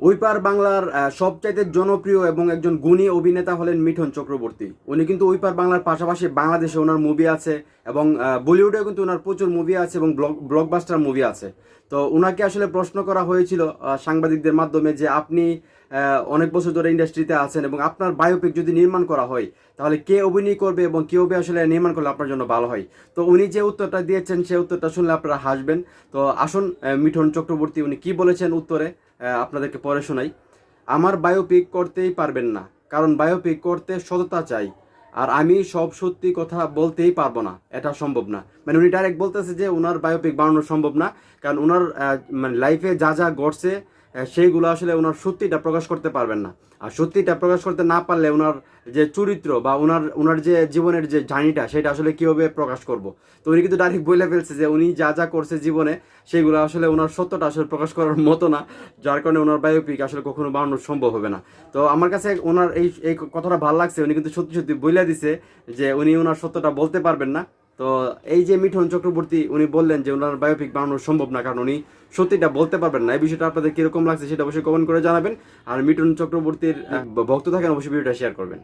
Wiper বাংলার সবচাইতে জনপ্রিয় এবং একজন গুণী অভিনেতা হলেন মিঠন চক্রবর্তী। উনি কিন্তু ওইপার বাংলার পাশাপাশি বাংলাদেশে ওনার মুভি আছে এবং বলিউডেও কিন্তু ওনার প্রচুর মুভি আছে এবং ব্লক ব্লকবাস্টার মুভি আছে। তো ওনাকে আসলে প্রশ্ন করা হয়েছিল সাংবাদিকদের মাধ্যমে যে আপনি অনেক বছর ধরে ইন্ডাস্ট্রিতে আছেন এবং আপনার বায়োপিক যদি নির্মাণ করা হয়, তাহলে কে অভিনয় করবে এবং কে অভি আসলে নির্মাণ করলে আপনার জন্য ভালো হয়? তো উনি যে উত্তরটা দিয়েছেন, সেই উত্তরটা শুনলে আপনারা হাসবেন। তো আসুন মিঠুন চক্রবর্তী, উনি কি বলেছেন উত্তরে? আপনাদেরকে পরে শোনাই। আমার বায়োপিক করতেই পারবেন না, কারণ বায়োপিক করতে সততা চাই। আর আমি সব সত্যি কথা বলতেই পারব না, এটা সম্ভব না। মানে উনি ডাইরেক্ট বলতেছে যে ওনার বায়োপিক বানানো সম্ভব না, কারণ ওনার মানে লাইফে যা যা ঘটছে সেইগুলো আসলে ওনার সত্যিটা প্রকাশ করতে পারবেন না। আর সত্যিটা প্রকাশ করতে না পারলে ওনার যে চরিত্র বা ওনার ওনার যে জীবনের যে জার্নিটা, সেটা আসলে কীভাবে প্রকাশ করব? তো উনি কিন্তু ডাইরেক্ট বলে ফেলছে যে উনি যা যা করছে জীবনে, সেগুলো আসলে ওনার সত্যটা আসলে প্রকাশ করার মতো না, যার কারণে ওনার বায়োপিক আসলে কখনো বানানো সম্ভব হবে না। তো আমার কাছে ওনার এই এই কথাটা ভালো লাগছে। উনি কিন্তু সত্যি সত্যি বলে দিছে যে উনি ওনার সত্যটা বলতে পারবেন না। তো এই যে মিঠুন চক্রবর্তী, উনি বললেন যে ওনার বায়োপিক বানানো সম্ভব না, কারণ উনি সত্যিটা বলতে পারবেন না। এই বিষয়টা আপনাদের কীরকম লাগছে সেটা অবশ্যই কমেন্ট করে জানাবেন। আর মিঠুন চক্রবর্তীর ভক্ত থাকেন অবশ্যই ভিডিওটা শেয়ার করবেন।